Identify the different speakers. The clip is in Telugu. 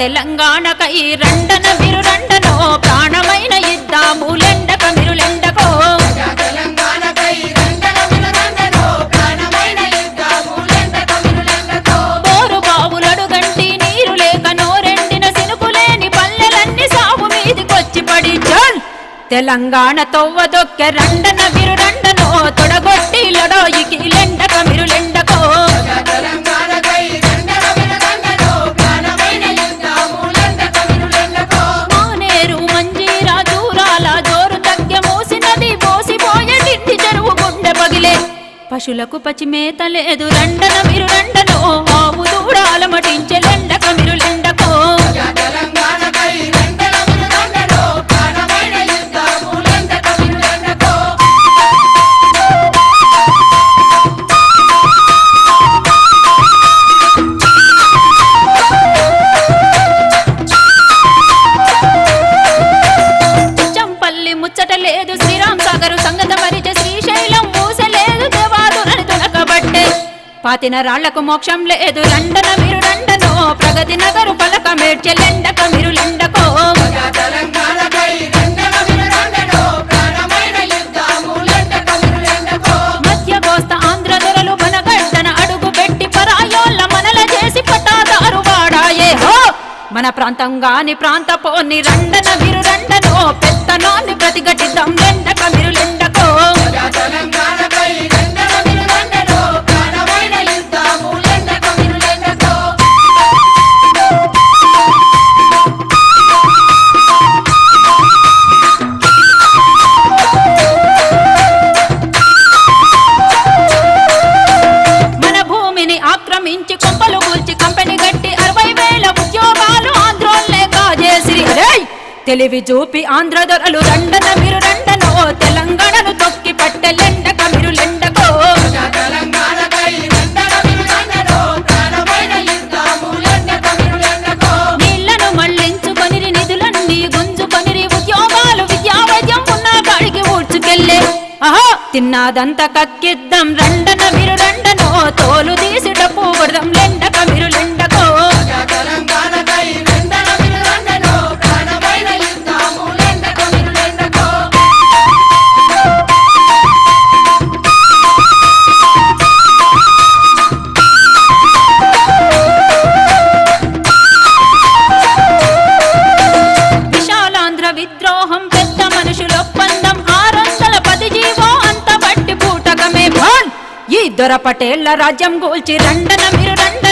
Speaker 1: తెలంగాణకై రండన మీరు రండనో ప్రాణమైన ఇద్దాము లెండక మీరు లెండకో బోరు బావులడు గంటి నీరు లేక నోరెండిన సినుకులేని పల్లెలన్నీ సాగు మీదికొచ్చి పడి జల్. తెలంగాణ తొవ్వదొక్కె రండన మీరు రండనో తొడగొట్టి లడోయికి లెండక మీరు పశులకు పచి మేత లేదు రండన మీరు రండనో ఆవు దూడాల మటించె లెండక మీరు లెండకో చంపల్లి ముచ్చట లేదు శ్రీరామ్ సాగరు సంగత పాతిన రాళ్ళకు మోక్షం లేదు. రండన మీరు రండనో ప్రగతి నగరు పలక మేడ్చె మీరు లెండకో. మధ్య కోస్త ఆంధ్ర దొరలు మనగడ్డన అడుగు పెట్టి పరాయోళ్ళ మనల చేసి పట్టాదారు వాడాయే హో! మన ప్రాంతంగాని గాని ప్రాంత పోని రండన మీరు రండనో పెత్తనాన్ని తెలివి చూపి ఆంధ్ర దొరలు రండన మీరు రండనో తెలంగాణను తొక్కి పట్టెలెండక మీరు లెండకో.
Speaker 2: లెండక
Speaker 1: నీళ్ళను మళ్ళించుకొని నిధులన్నీ గుంజుకొని ఉద్యోగాలు విద్యా ఉన్న కాడికి ఊడ్చుకెళ్ళే. ఆహా తిన్నాదంతా కక్కిద్దాం రండన ఈ రాజ్యం గూల్చి రండన మీరు రండనో